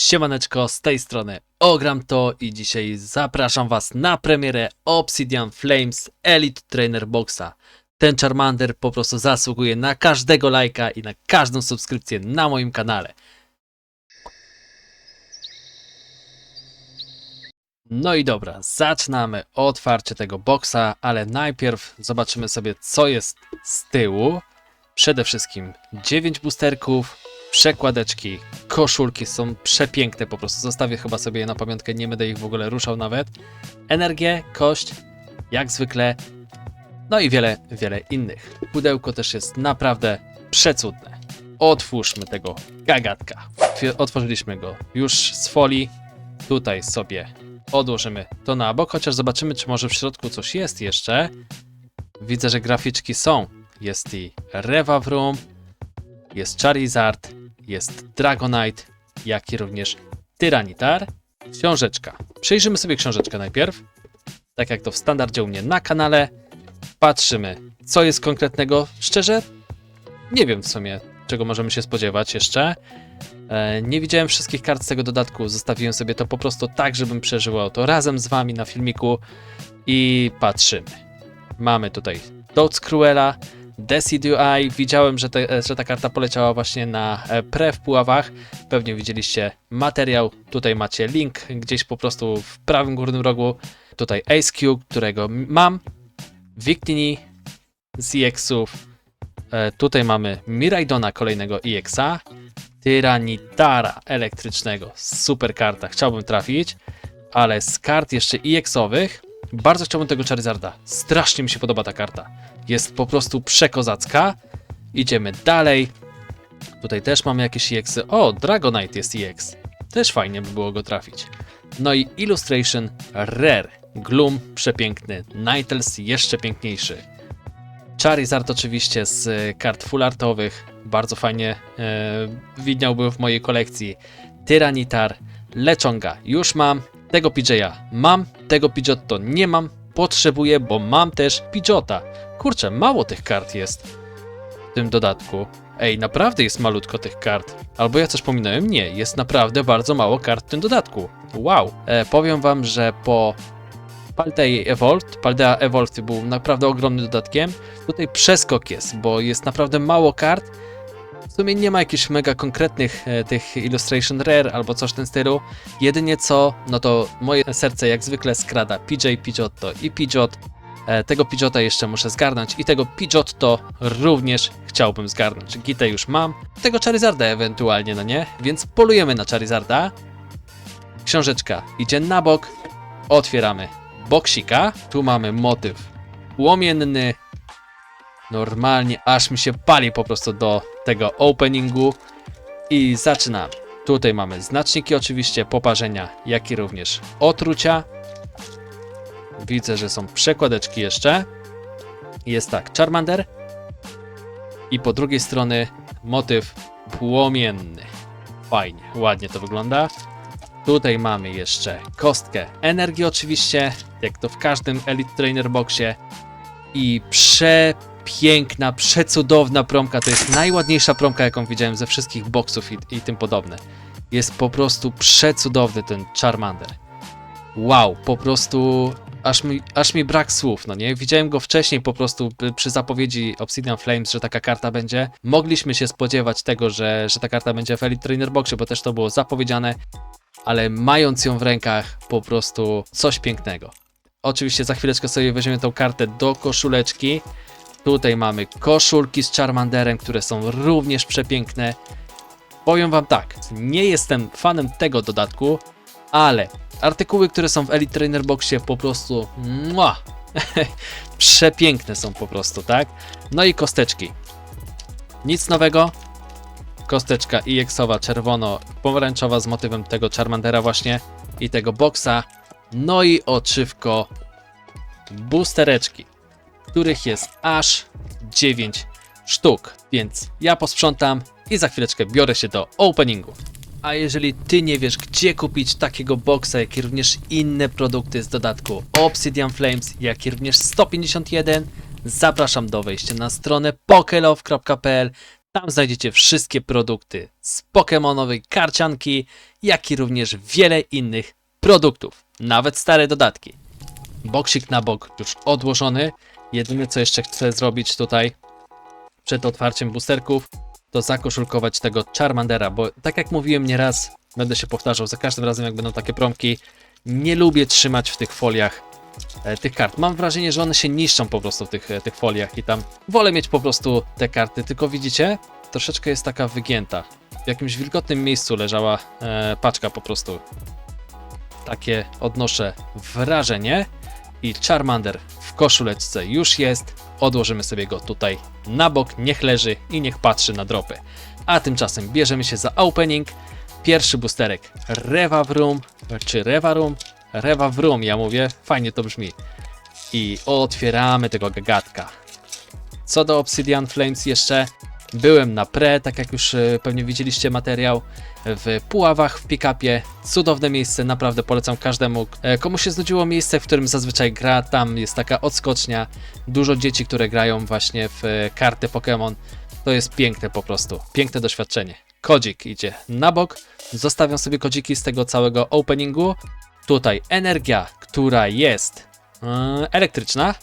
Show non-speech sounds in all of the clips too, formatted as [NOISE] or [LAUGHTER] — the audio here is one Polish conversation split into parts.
Siemaneczko, z tej strony Ogram to i dzisiaj zapraszam Was na premierę Obsidian Flames Elite Trainer Boxa. Ten Charmander po prostu zasługuje na każdego lajka i na każdą subskrypcję na moim kanale. No i dobra, zaczynamy otwarcie tego boxa, ale najpierw zobaczymy sobie co jest z tyłu. Przede wszystkim 9 boosterków, przekładeczki, koszulki są przepiękne po prostu. Zostawię chyba sobie je na pamiątkę, nie będę ich w ogóle ruszał nawet. Energię, kość, jak zwykle. No i wiele, wiele innych. Pudełko też jest naprawdę przecudne. Otwórzmy tego gagatka. Otworzyliśmy go już z folii. Tutaj sobie odłożymy to na bok, chociaż zobaczymy, czy może w środku coś jest jeszcze. Widzę, że graficzki są. Jest i Revavroom, jest Charizard, jest Dragonite, jak i również Tyranitar. Książeczka. Przejrzymy sobie książeczkę najpierw. Tak jak to w standardzie u mnie na kanale. Patrzymy, co jest konkretnego. Szczerze, nie wiem w sumie, czego możemy się spodziewać jeszcze. E, Nie widziałem wszystkich kart z tego dodatku. Zostawiłem sobie to po prostu tak, żebym przeżywał to razem z wami na filmiku. I patrzymy. Mamy tutaj Dots Cruella, Decidueye. Widziałem, że, te, że ta karta poleciała właśnie na e, pre w Puławach. Pewnie widzieliście materiał. Tutaj macie link gdzieś po prostu w prawym górnym rogu. Tutaj Ace Cube, którego mam. Victini z EX-ów. E, Tutaj mamy Miraidona, kolejnego EX-a. Tyranitara elektrycznego. Super karta. Chciałbym trafić. Ale z kart jeszcze EX-owych bardzo chciałbym tego Charizarda. Strasznie mi się podoba ta karta. Jest po prostu przekozacka. Idziemy dalej. Tutaj też mamy jakieś EXy. O, Dragonite jest EX. Też fajnie by było go trafić. No i Illustration Rare. Gloom przepiękny. Nightels jeszcze piękniejszy. Charizard oczywiście z e, kart full artowych. Bardzo fajnie e, widniałby w mojej kolekcji. Tyranitar, Lechonga już mam. Tego PJ'a mam, tego Pidgeotto nie mam. Potrzebuję, bo mam też Pidgeota. Kurczę, mało tych kart jest w tym dodatku. Ej, naprawdę jest malutko tych kart. Albo ja coś pominąłem? Nie, jest naprawdę bardzo mało kart w tym dodatku. Wow. E, powiem wam, że po Paldei Evolved, Paldea Evolved był naprawdę ogromnym dodatkiem. Tutaj przeskok jest, bo jest naprawdę mało kart. W sumie nie ma jakichś mega konkretnych e, tych Illustration Rare albo coś w tym stylu. Jedynie co, no to moje serce jak zwykle skrada PJ, Pidgeotto i Pidgeot. E, tego Pidgeota jeszcze muszę zgarnąć i tego Pidgeotto również chciałbym zgarnąć. Gitę już mam. Tego Charizarda ewentualnie, no nie? Więc polujemy na Charizarda. Książeczka idzie na bok. Otwieramy boksika. Tu mamy motyw płomienny. Normalnie aż mi się pali po prostu do tego openingu. I zaczynamy. Tutaj mamy znaczniki oczywiście poparzenia, jak i również otrucia. Widzę, że są przekładeczki jeszcze. Jest tak, Charmander. I po drugiej strony motyw płomienny. Fajnie, ładnie to wygląda. Tutaj mamy jeszcze kostkę energii oczywiście, jak to w każdym Elite Trainer Boxie. I przepiękna, przecudowna promka. To jest najładniejsza promka, jaką widziałem ze wszystkich boxów i, i tym podobne. Jest po prostu przecudowny ten Charmander. Wow, po prostu aż mi, aż mi brak słów, no nie? Widziałem go wcześniej po prostu p- przy zapowiedzi Obsidian Flames, że taka karta będzie. Mogliśmy się spodziewać tego, że, że ta karta będzie w Elite Trainer Boxie, bo też to było zapowiedziane, ale mając ją w rękach, po prostu coś pięknego. Oczywiście za chwileczkę sobie weźmiemy tą kartę do koszuleczki. Tutaj mamy koszulki z Charmanderem, które są również przepiękne. Powiem wam tak, nie jestem fanem tego dodatku, ale artykuły, które są w Elite Trainer Boxie po prostu [LAUGHS] przepiękne są po prostu, tak? No i kosteczki. Nic nowego. Kosteczka EX-owa czerwono-pomarańczowa z motywem tego Charmandera właśnie i tego boxa. No i oczywko boostereczki, których jest aż 9 sztuk. Więc ja posprzątam i za chwileczkę biorę się do openingu. A jeżeli ty nie wiesz, gdzie kupić takiego boxa, jak i również inne produkty z dodatku Obsidian Flames, jak i również 151, zapraszam do wejścia na stronę pokelove.pl. Tam znajdziecie wszystkie produkty z Pokemonowej karcianki, jak i również wiele innych produktów, nawet stare dodatki. Boksik na bok już odłożony. Jedyne co jeszcze chcę zrobić tutaj przed otwarciem boosterków, to zakoszulkować tego Charmandera, bo tak jak mówiłem nieraz, będę się powtarzał za każdym razem jak będą takie promki, nie lubię trzymać w tych foliach e, tych kart. Mam wrażenie, że one się niszczą po prostu w tych, e, tych foliach i tam wolę mieć po prostu te karty, tylko widzicie, troszeczkę jest taka wygięta. W jakimś wilgotnym miejscu leżała e, paczka po prostu. Takie odnoszę wrażenie i Charmander koszuleczce już jest. Odłożymy sobie go tutaj na bok, niech leży i niech patrzy na dropy. A tymczasem bierzemy się za opening. Pierwszy boosterek Revavroom, czy Revarum? Revavroom, ja mówię, fajnie to brzmi. I otwieramy tego gagatka. Co do Obsidian Flames jeszcze, byłem na pre, tak jak już e, pewnie widzieliście materiał, w Puławach, w pick-upie. Cudowne miejsce, naprawdę polecam każdemu. E, Komu się znudziło miejsce, w którym zazwyczaj gra, tam jest taka odskocznia. Dużo dzieci, które grają właśnie w e, karty Pokémon. To jest piękne po prostu, piękne doświadczenie. Kodzik idzie na bok, zostawiam sobie kodziki z tego całego openingu. Tutaj energia, która jest e, elektryczna,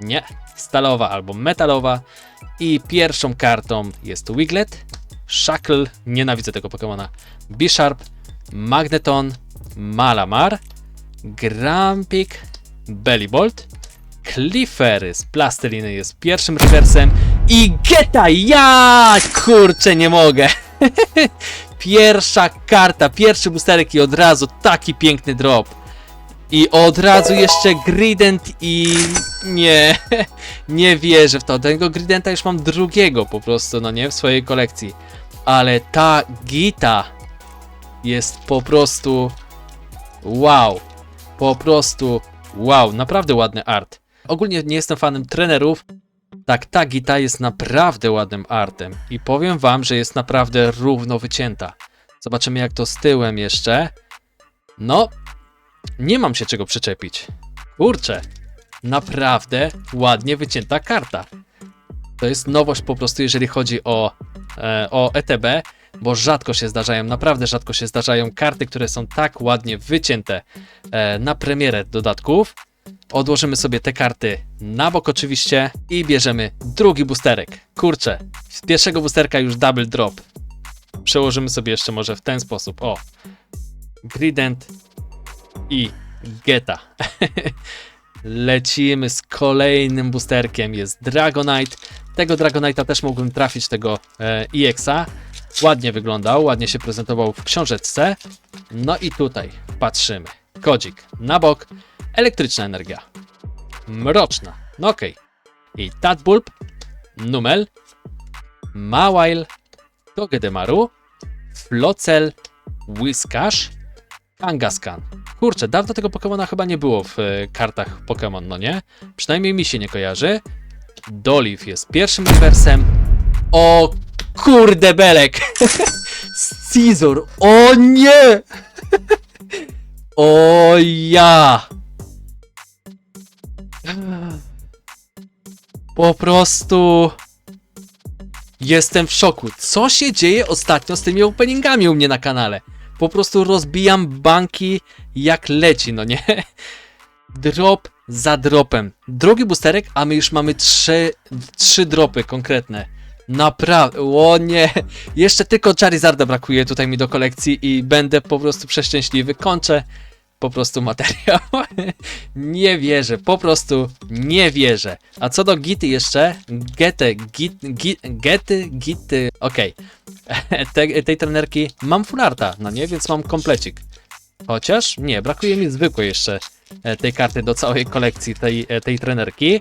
nie, stalowa albo metalowa. I pierwszą kartą jest Wiglet, Shackle, nienawidzę tego Pokemona, Bisharp, Magneton, Malamar, Grampik, Bellibolt, Clefairy z plasteliny jest pierwszym rewersem i Geta, ja kurczę nie mogę. [LAUGHS] Pierwsza karta, pierwszy boosterek i od razu taki piękny drop. I od razu jeszcze Grident i nie, [LAUGHS] nie wierzę w to. Tego Gridenta już mam drugiego po prostu, no nie, w swojej kolekcji. Ale ta Gita jest po prostu wow. Po prostu wow, naprawdę ładny art. Ogólnie nie jestem fanem trenerów. Tak, ta Gita jest naprawdę ładnym artem. I powiem wam, że jest naprawdę równo wycięta. Zobaczymy jak to z tyłem jeszcze. No, nie mam się czego przyczepić. Kurczę, naprawdę ładnie wycięta karta. To jest nowość po prostu, jeżeli chodzi o, e, o ETB, bo rzadko się zdarzają, naprawdę rzadko się zdarzają karty, które są tak ładnie wycięte e, na premierę dodatków. Odłożymy sobie te karty na bok oczywiście i bierzemy drugi boosterek. Kurczę, z pierwszego boosterka już double drop. Przełożymy sobie jeszcze może w ten sposób. O, Grident i Geta. Lecimy z kolejnym boosterkiem. Jest Dragonite. Tego Dragonite'a też mógłbym trafić, tego e, EX-a. Ładnie wyglądał, ładnie się prezentował w książeczce. No i tutaj patrzymy. Kodzik na bok. Elektryczna energia. Mroczna. No okej. I Tatbulb, Numel, Mawile, Togedemaru, Flocel, Whiskash, Kangaskhan. Kurczę, dawno tego Pokemona chyba nie było w e, kartach Pokémon, no nie? Przynajmniej mi się nie kojarzy. Doliv jest pierwszym rewersem. O kurde belek! [LAUGHS] Scizor! O nie! [LAUGHS] o ja! Po prostu... Jestem w szoku. Co się dzieje ostatnio z tymi openingami u mnie na kanale? Po prostu rozbijam banki jak leci, no nie? Drop za dropem. Drugi boosterek, a my już mamy trzy, trzy dropy konkretne. Naprawdę, o nie. Jeszcze tylko Charizarda brakuje tutaj mi do kolekcji i będę po prostu przeszczęśliwy. Kończę po prostu materiał. [LAUGHS] nie wierzę, po prostu nie wierzę. A co do Gity jeszcze, Getę, git, git, Gety, Gity, okej. [LAUGHS] Te, tej trenerki mam fularta, no nie, więc mam komplecik. Chociaż nie, brakuje mi zwykłej jeszcze e, tej karty do całej kolekcji tej, e, tej trenerki.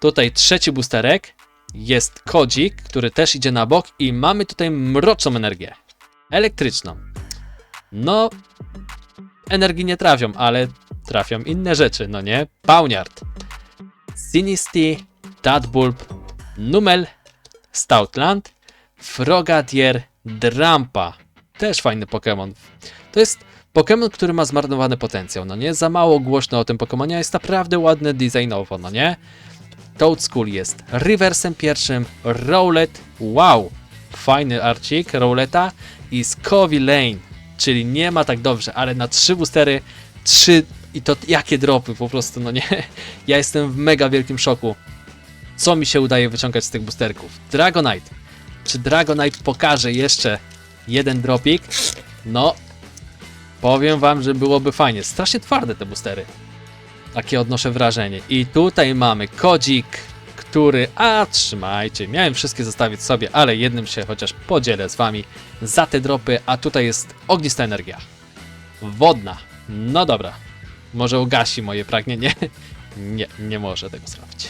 Tutaj trzeci boosterek. Jest kodzik, który też idzie na bok i mamy tutaj mroczną energię. Elektryczną. No, energii nie trafią, ale trafią inne rzeczy, no nie? Pawniard. Sinisty, Tadbulb, Numel, Stoutland, Frogadier, Drampa. Też fajny Pokémon. To jest Pokémon, który ma zmarnowany potencjał, no nie? Za mało głośno o tym Pokémonie, jest naprawdę ładny designowo, no nie? Toad School jest rewersem pierwszym, Rowlet, wow, fajny arcik, Rowleta i Scovy Lane, czyli nie ma tak dobrze, ale na trzy boostery, trzy i to jakie dropy po prostu, no nie. [LAUGHS] Ja jestem w mega wielkim szoku. Co mi się udaje wyciągać z tych boosterków? Dragonite. Czy Dragonite pokaże jeszcze jeden dropik? No, powiem wam, że byłoby fajnie. Strasznie twarde te boostery. Takie odnoszę wrażenie. I tutaj mamy kodzik, który... A, trzymajcie, miałem wszystkie zostawić sobie, ale jednym się chociaż podzielę z wami za te dropy, a tutaj jest ognista energia. Wodna. No dobra. Może ugasi moje pragnienie? [LAUGHS] Nie, nie może tego zrobić.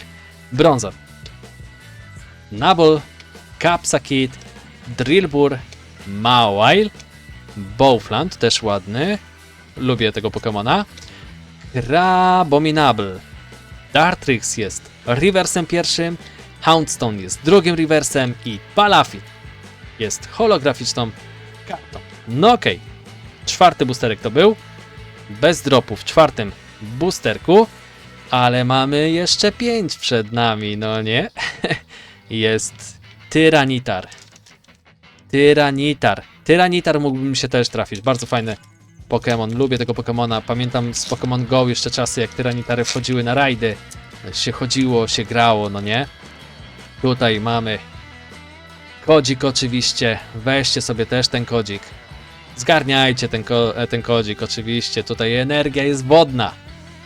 Brązor. Nabol, Capsakit, Drillbur, Mawile, Bowflant, też ładny. Lubię tego Pokemona. Crabominable. Dartrix jest reversem pierwszym, Houndstone jest drugim reversem i Palafit jest holograficzną kartą. No okej. Czwarty boosterek to był. Bez dropu w czwartym boosterku. Ale mamy jeszcze pięć przed nami, no nie? [LAUGHS] jest Tyranitar. Tyranitar. Tyranitar mógłby mi się też trafić. Bardzo fajny Pokémon. Lubię tego Pokémona. Pamiętam z Pokémon Go jeszcze czasy, jak Tyranitary wchodziły na rajdy. Się chodziło, się grało, no nie? Tutaj mamy kodzik oczywiście. Weźcie sobie też ten kodzik. Zgarniajcie ten, ko e, ten kodzik oczywiście. Tutaj energia jest wodna.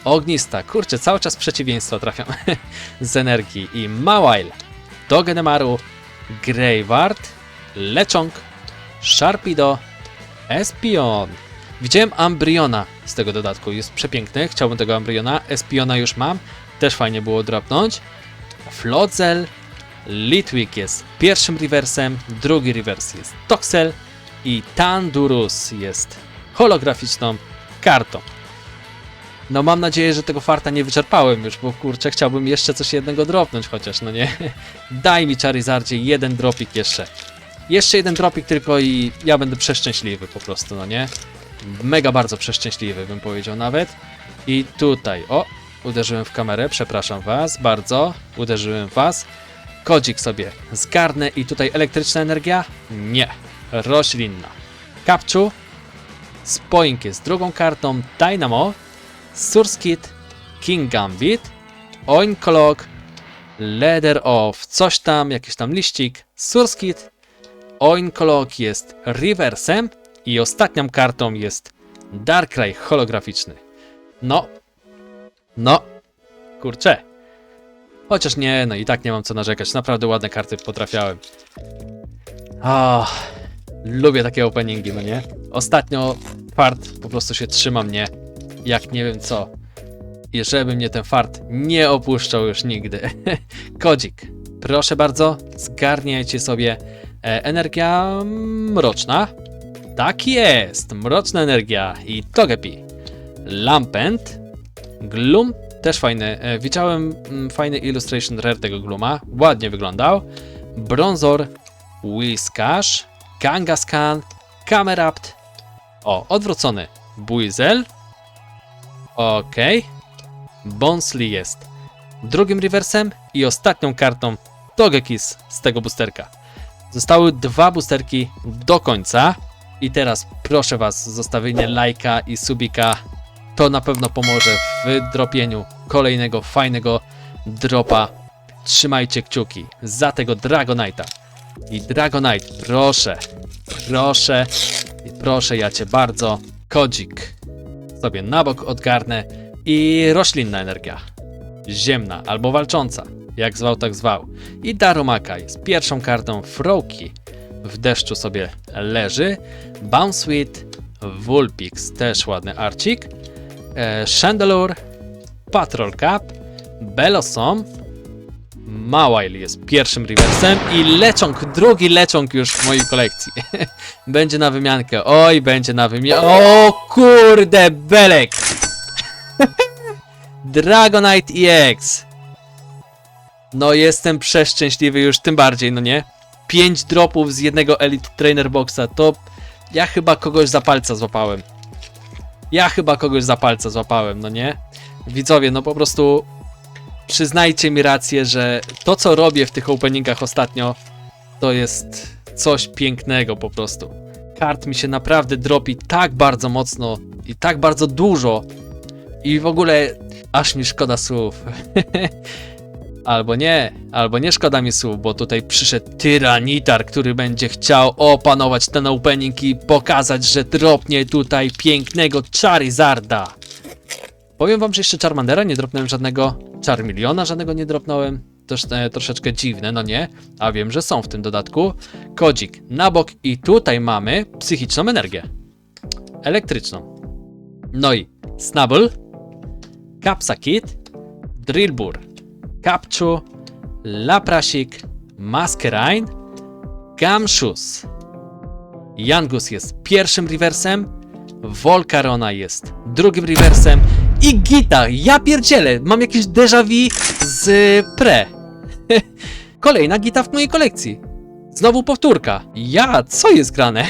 Ognista. Kurczę, cały czas przeciwieństwa trafiam [LAUGHS] z energii. I Mawile. Dogenemaru. Greyward. Lechonk. Sharpido. Espion. Widziałem Ambriona z tego dodatku. Jest przepiękny. Chciałbym tego Ambriona. Espiona już mam. Też fajnie było dropnąć. Flodzel. Litwick jest pierwszym reversem. Drugi rewers jest Toxel. I Tandurus jest holograficzną kartą. No mam nadzieję, że tego farta nie wyczerpałem już, bo kurczę, chciałbym jeszcze coś jednego dropnąć chociaż, no nie? [LAUGHS] Daj mi Charizardzie jeden dropik jeszcze. Jeszcze jeden dropik tylko i ja będę przeszczęśliwy po prostu, no nie? Mega bardzo przeszczęśliwy bym powiedział nawet. I tutaj, o, uderzyłem w kamerę, przepraszam was, bardzo, uderzyłem was. Kodzik sobie zgarnę i tutaj elektryczna energia? Nie, roślinna. Kapczu, Spoink jest drugą kartą, Dynamo, Surskit, King Gambit, Oinkolog, Leather of coś tam, jakiś tam liścik, Surskit, Oinkolog jest reversem i ostatnią kartą jest Darkrai holograficzny. No, no, kurczę. Chociaż nie, no i tak nie mam co narzekać, naprawdę ładne karty potrafiałem. Ah, lubię takie openingi, no nie? Ostatnio fart po prostu się trzyma mnie, jak nie wiem co. I żeby mnie ten fart nie opuszczał już nigdy. [LAUGHS] Kodzik, proszę bardzo, zgarniajcie sobie e, energia mroczna. Tak jest, mroczna energia i Togepi. Lampent, Gloom, też fajny. E, widziałem mm, fajny illustration rare tego Glooma, ładnie wyglądał. Bronzor, Whiskash, Kangaskhan, Camerapt. O, odwrócony. Buizel. Okej. Bonsly jest drugim reversem i ostatnią kartą Togekiss z tego boosterka. Zostały dwa boosterki do końca. I teraz proszę Was, zostawienie lajka i subika. To na pewno pomoże w dropieniu kolejnego fajnego dropa. Trzymajcie kciuki za tego Dragonite'a. I Dragonite, proszę, proszę, proszę ja Cię bardzo. Kodzik sobie na bok odgarnę i roślinna energia. Ziemna albo walcząca, jak zwał, tak zwał. I Darumaka jest pierwszą kartą Froki. W deszczu sobie leży. Bounsweet, Vulpix, też ładny arcik. E, Chandelure, Patrol Cup, Belosom, Mawile jest pierwszym reversem i Lechonk, drugi Lechonk już w mojej kolekcji. [LAUGHS] będzie na wymiankę, oj, będzie na wymiankę. O kurde, Belek! [LAUGHS] Dragonite EX. No jestem przeszczęśliwy już tym bardziej, no nie? 5 dropów z jednego Elite Trainer Boxa, to ja chyba kogoś za palca złapałem. Ja chyba kogoś za palca złapałem, no nie? Widzowie, no po prostu przyznajcie mi rację, że to co robię w tych openingach ostatnio to jest coś pięknego po prostu. Kart mi się naprawdę dropi tak bardzo mocno i tak bardzo dużo i w ogóle aż mi szkoda słów. [LAUGHS] albo nie, albo nie szkoda mi słów, bo tutaj przyszedł tyranitar, który będzie chciał opanować ten opening i pokazać, że dropnie tutaj pięknego Charizarda. Powiem wam, że jeszcze Charmandera nie dropnąłem żadnego, Charmeleona żadnego nie dropnąłem. Też e, troszeczkę dziwne, no nie? A wiem, że są w tym dodatku. Kodzik na bok i tutaj mamy psychiczną energię. Elektryczną. No i Snubble, Capsakit, Drillbur, Capczu, Laprasik, Masquerain, Gamshoes. Jangus jest pierwszym reversem, Volcarona jest drugim reversem i Gita, ja pierdzielę, mam jakieś déjà vu z pre. [LAUGHS] Kolejna Gita w mojej kolekcji. Znowu powtórka. Ja, co jest grane?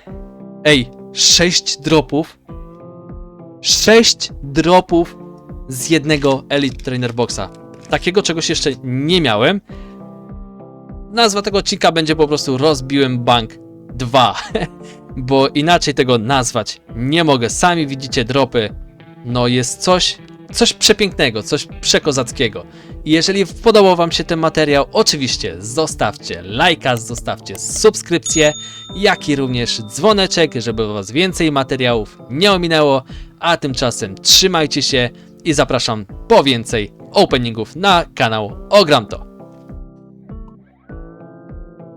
[LAUGHS] Ej, 6 dropów. 6 dropów z jednego Elite Trainer Boxa. Takiego czegoś jeszcze nie miałem. Nazwa tego odcinka będzie po prostu Rozbiłem Bank 2. [LAUGHS] Bo inaczej tego nazwać nie mogę. Sami widzicie dropy. No jest coś, coś przepięknego, coś przekozackiego. Jeżeli podobał Wam się ten materiał, oczywiście zostawcie lajka, zostawcie subskrypcję, jak i również dzwoneczek, żeby Was więcej materiałów nie ominęło. A tymczasem trzymajcie się i zapraszam po więcej openingów na kanał Ogram to.